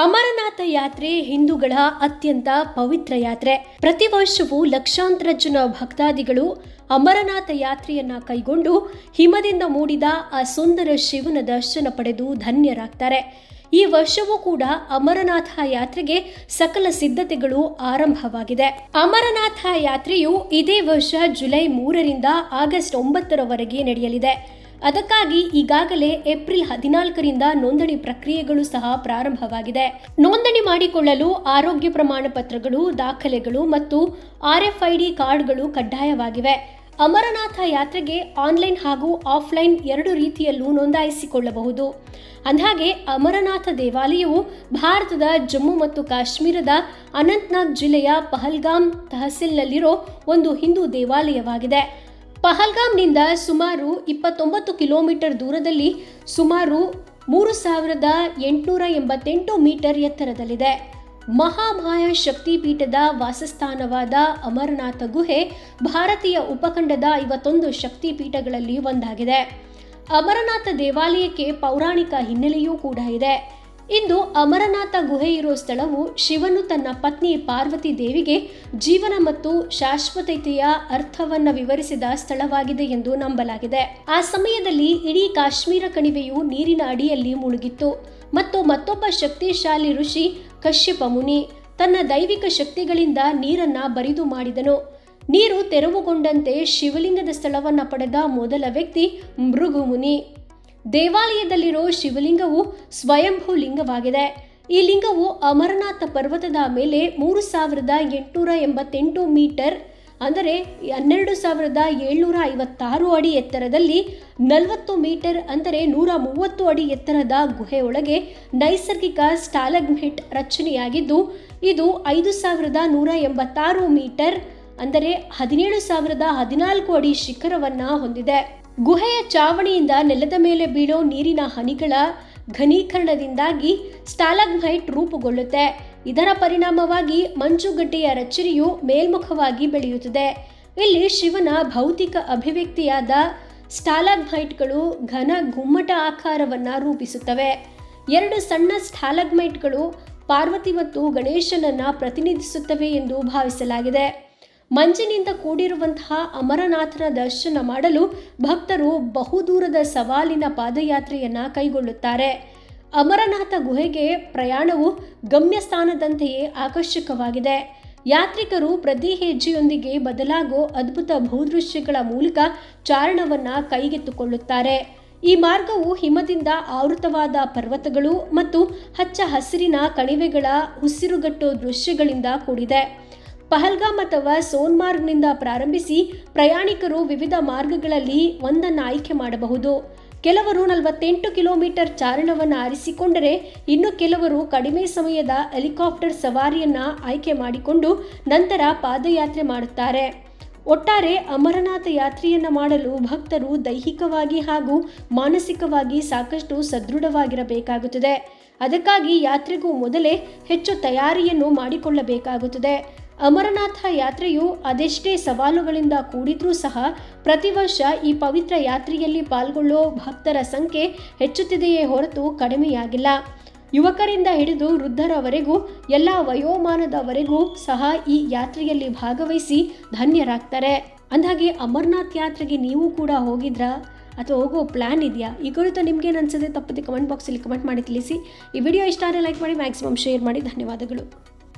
ಅಮರನಾಥ ಯಾತ್ರೆ ಹಿಂದೂಗಳ ಅತ್ಯಂತ ಪವಿತ್ರ ಯಾತ್ರೆ. ಪ್ರತಿ ವರ್ಷವೂ ಲಕ್ಷಾಂತರ ಜನ ಭಕ್ತಾದಿಗಳು ಅಮರನಾಥ ಯಾತ್ರೆಯನ್ನ ಕೈಗೊಂಡು ಹಿಮದಿಂದ ಮೂಡಿದ ಆ ಸುಂದರ ಶಿವನ ದರ್ಶನ ಪಡೆದು ಧನ್ಯರಾಗ್ತಾರೆ. ಈ ವರ್ಷವೂ ಕೂಡ ಅಮರನಾಥ ಯಾತ್ರೆಗೆ ಸಕಲ ಸಿದ್ಧತೆಗಳು ಆರಂಭವಾಗಿದೆ. ಅಮರನಾಥ ಯಾತ್ರೆಯು ಇದೇ ವರ್ಷ ಜುಲೈ ಮೂರರಿಂದ ಆಗಸ್ಟ್ ಒಂಬತ್ತರವರೆಗೆ ನಡೆಯಲಿದೆ. ಅದಕ್ಕಾಗಿ ಈಗಾಗಲೇ ಏಪ್ರಿಲ್ ಹದಿನಾಲ್ಕರಿಂದ ನೋಂದಣಿ ಪ್ರಕ್ರಿಯೆಗಳು ಸಹ ಪ್ರಾರಂಭವಾಗಿದೆ. ನೋಂದಣಿ ಮಾಡಿಕೊಳ್ಳಲು ಆರೋಗ್ಯ ಪ್ರಮಾಣ ಪತ್ರಗಳು, ದಾಖಲೆಗಳು ಮತ್ತು ಆರ್ಎಫ್ಐಡಿ ಕಾರ್ಡ್ಗಳು ಕಡ್ಡಾಯವಾಗಿವೆ. ಅಮರನಾಥ ಯಾತ್ರೆಗೆ ಆನ್ಲೈನ್ ಹಾಗೂ ಆಫ್ಲೈನ್ ಎರಡು ರೀತಿಯಲ್ಲೂ ನೋಂದಾಯಿಸಿಕೊಳ್ಳಬಹುದು. ಅಂದಹಾಗೆ ಅಮರನಾಥ ದೇವಾಲಯವು ಭಾರತದ ಜಮ್ಮು ಮತ್ತು ಕಾಶ್ಮೀರದ ಅನಂತ್ನಾಗ್ ಜಿಲ್ಲೆಯ ಪಹಲ್ಗಾಮ್ ತಹಸೀಲ್ನಲ್ಲಿರೋ ಒಂದು ಹಿಂದೂ ದೇವಾಲಯವಾಗಿದೆ. ಪಹಲ್ಗಾಮ್ನಿಂದ ಸುಮಾರು ಇಪ್ಪತ್ತೊಂಬತ್ತು ಕಿಲೋಮೀಟರ್ ದೂರದಲ್ಲಿ ಸುಮಾರು ಮೂರು ಸಾವಿರದ ಎಂಟುನೂರ ಎಂಬತ್ತೆಂಟು ಮೀಟರ್ ಎತ್ತರದಲ್ಲಿದೆ. ಮಹಾಮಾಯ ಶಕ್ತಿಪೀಠದ ವಾಸಸ್ಥಾನವಾದ ಅಮರನಾಥ ಗುಹೆ ಭಾರತೀಯ ಉಪಖಂಡದ ಐವತ್ತೊಂದು ಶಕ್ತಿಪೀಠಗಳಲ್ಲಿ ಒಂದಾಗಿದೆ. ಅಮರನಾಥ ದೇವಾಲಯಕ್ಕೆ ಪೌರಾಣಿಕ ಹಿನ್ನೆಲೆಯೂ ಕೂಡ ಇದೆ. ಇಂದು ಅಮರನಾಥ ಗುಹೆ ಇರೋ ಸ್ಥಳವು ಶಿವನು ತನ್ನ ಪತ್ನಿ ಪಾರ್ವತಿ ದೇವಿಗೆ ಜೀವನ ಮತ್ತು ಶಾಶ್ವತತೆಯ ಅರ್ಥವನ್ನು ವಿವರಿಸಿದ ಸ್ಥಳವಾಗಿದೆ ಎಂದು ನಂಬಲಾಗಿದೆ. ಆ ಸಮಯದಲ್ಲಿ ಇಡೀ ಕಾಶ್ಮೀರ ಕಣಿವೆಯು ನೀರಿನ ಅಡಿಯಲ್ಲಿ ಮುಳುಗಿತ್ತು. ಮತ್ತು ಮತ್ತೊಬ್ಬ ಶಕ್ತಿಶಾಲಿ ಋಷಿ ಕಶ್ಯಪ ಮುನಿ ತನ್ನ ದೈವಿಕ ಶಕ್ತಿಗಳಿಂದ ನೀರನ್ನ ಬರಿದು ಮಾಡಿದನು. ನೀರು ತೆರವುಗೊಂಡಂತೆ ಶಿವಲಿಂಗದ ಸ್ಥಳವನ್ನ ಪಡೆದ ಮೊದಲ ವ್ಯಕ್ತಿ ಮೃಗು ಮುನಿ. ದೇವಾಲಯದಲ್ಲಿರೋ ಶಿವಲಿಂಗವು ಸ್ವಯಂಭೂ ಲಿಂಗವಾಗಿದೆ. ಈ ಲಿಂಗವು ಅಮರನಾಥ ಪರ್ವತದ ಮೇಲೆ ಮೂರು ಸಾವಿರದ ಎಂಟುನೂರ ಎಂಬತ್ತೆಂಟು ಮೀಟರ್, ಅಂದರೆ ಹನ್ನೆರಡು ಸಾವಿರದ ಏಳ್ನೂರ ಐವತ್ತಾರು ಅಡಿ ಎತ್ತರದಲ್ಲಿ ನಲವತ್ತು ಮೀಟರ್, ಅಂದರೆ ನೂರ ಮೂವತ್ತು ಅಡಿ ಎತ್ತರದ ಗುಹೆಯೊಳಗೆ ನೈಸರ್ಗಿಕ ಸ್ಟಾಲಗ್ಮೆಟ್ ರಚನೆಯಾಗಿದ್ದು, ಇದು ಐದು ಸಾವಿರದ ನೂರ ಎಂಬತ್ತಾರು ಮೀಟರ್, ಅಂದರೆ ಹದಿನೇಳು ಸಾವಿರದ ಹದಿನಾಲ್ಕು ಅಡಿ ಶಿಖರವನ್ನು ಹೊಂದಿದೆ. ಗುಹೆಯ ಚಾವಣಿಯಿಂದ ನೆಲದ ಮೇಲೆ ಬೀಳೋ ನೀರಿನ ಹನಿಗಳ ಘನೀಕರಣದಿಂದಾಗಿ ಸ್ಟಾಲಗ್ಮೈಟ್ ರೂಪುಗೊಳ್ಳುತ್ತೆ. ಇದರ ಪರಿಣಾಮವಾಗಿ ಮಂಜುಗಡ್ಡೆಯ ರಚನೆಯು ಮೇಲ್ಮುಖವಾಗಿ ಬೆಳೆಯುತ್ತದೆ. ಇಲ್ಲಿ ಶಿವನ ಭೌತಿಕ ಅಭಿವ್ಯಕ್ತಿಯಾದ ಸ್ಟಾಲಗ್ಮೈಟ್ಗಳು ಘನ ಗುಮ್ಮಟ ಆಕಾರವನ್ನು ರೂಪಿಸುತ್ತವೆ. ಎರಡು ಸಣ್ಣ ಸ್ಟಾಲಗ್ಮೈಟ್ಗಳು ಪಾರ್ವತಿ ಮತ್ತು ಗಣೇಶನನ್ನ ಪ್ರತಿನಿಧಿಸುತ್ತವೆ ಎಂದು ಭಾವಿಸಲಾಗಿದೆ. ಮಂಜಿನಿಂದ ಕೂಡಿರುವಂತಹ ಅಮರನಾಥನ ದರ್ಶನ ಮಾಡಲು ಭಕ್ತರು ಬಹುದೂರದ ಸವಾಲಿನ ಪಾದಯಾತ್ರೆಯನ್ನ ಕೈಗೊಳ್ಳುತ್ತಾರೆ. ಅಮರನಾಥ ಗುಹೆಗೆ ಪ್ರಯಾಣವು ಗಮ್ಯಸ್ಥಾನದಂತೆಯೇ ಆಕರ್ಷಕವಾಗಿದೆ. ಯಾತ್ರಿಕರು ಪ್ರತಿ ಹೆಜ್ಜೆಯೊಂದಿಗೆ ಬದಲಾಗೋ ಅದ್ಭುತ ಭೂದೃಶ್ಯಗಳ ಮೂಲಕ ಚಾರಣವನ್ನ ಕೈಗೆತ್ತಿಕೊಳ್ಳುತ್ತಾರೆ. ಈ ಮಾರ್ಗವು ಹಿಮದಿಂದ ಆವೃತವಾದ ಪರ್ವತಗಳು ಮತ್ತು ಹಚ್ಚ ಹಸಿರಿನ ಕಣಿವೆಗಳ ಉಸಿರುಗಟ್ಟೋ ದೃಶ್ಯಗಳಿಂದ ಕೂಡಿದೆ. ಪಹಲ್ಗಾಮ್ ಅಥವಾ ಸೋನ್ಮಾರ್ಗ್ನಿಂದ ಪ್ರಾರಂಭಿಸಿ ಪ್ರಯಾಣಿಕರು ವಿವಿಧ ಮಾರ್ಗಗಳಲ್ಲಿ ಒಂದನ್ನು ಆಯ್ಕೆ ಮಾಡಬಹುದು. ಕೆಲವರು ನಲವತ್ತೆಂಟು ಕಿಲೋಮೀಟರ್ ಚಾರಣವನ್ನು ಆರಿಸಿಕೊಂಡರೆ ಇನ್ನು ಕೆಲವರು ಕಡಿಮೆ ಸಮಯದ ಹೆಲಿಕಾಪ್ಟರ್ ಸವಾರಿಯನ್ನು ಆಯ್ಕೆ ಮಾಡಿಕೊಂಡು ನಂತರ ಪಾದಯಾತ್ರೆ ಮಾಡುತ್ತಾರೆ. ಒಟ್ಟಾರೆ ಅಮರನಾಥ ಯಾತ್ರೆಯನ್ನು ಮಾಡಲು ಭಕ್ತರು ದೈಹಿಕವಾಗಿ ಹಾಗೂ ಮಾನಸಿಕವಾಗಿ ಸಾಕಷ್ಟು ಸದೃಢವಾಗಿರಬೇಕಾಗುತ್ತದೆ. ಅದಕ್ಕಾಗಿ ಯಾತ್ರೆಗೂ ಮೊದಲೇ ಹೆಚ್ಚು ತಯಾರಿಯನ್ನು ಮಾಡಿಕೊಳ್ಳಬೇಕಾಗುತ್ತದೆ. ಅಮರನಾಥ ಯಾತ್ರೆಯು ಅದೆಷ್ಟೇ ಸವಾಲುಗಳಿಂದ ಕೂಡಿದ್ರೂ ಸಹ ಪ್ರತಿ ವರ್ಷ ಈ ಪವಿತ್ರ ಯಾತ್ರೆಯಲ್ಲಿ ಪಾಲ್ಗೊಳ್ಳೋ ಭಕ್ತರ ಸಂಖ್ಯೆ ಹೆಚ್ಚುತ್ತಿದೆಯೇ ಹೊರತು ಕಡಿಮೆಯಾಗಿಲ್ಲ. ಯುವಕರಿಂದ ಹಿಡಿದು ವೃದ್ಧರವರೆಗೂ, ಎಲ್ಲ ವಯೋಮಾನದವರೆಗೂ ಸಹ ಈ ಯಾತ್ರೆಯಲ್ಲಿ ಭಾಗವಹಿಸಿ ಧನ್ಯರಾಗ್ತಾರೆ. ಅಂದಾಗೆ ಅಮರನಾಥ್ ಯಾತ್ರೆಗೆ ನೀವು ಕೂಡ ಹೋಗಿದ್ರಾ? ಅಥವಾ ಹೋಗೋ ಪ್ಲ್ಯಾನ್ ಇದೆಯಾ? ಈ ಕುರಿತು ನಿಮಗೇನು ಅನ್ಸುತ್ತೆ ತಪ್ಪದೆ ಕಮೆಂಟ್ ಬಾಕ್ಸಲ್ಲಿ ಕಮೆಂಟ್ ಮಾಡಿ ತಿಳಿಸಿ. ಈ ವಿಡಿಯೋ ಇಷ್ಟ ಆದರೆ ಲೈಕ್ ಮಾಡಿ, ಮ್ಯಾಕ್ಸಿಮಮ್ ಶೇರ್ ಮಾಡಿ. ಧನ್ಯವಾದಗಳು.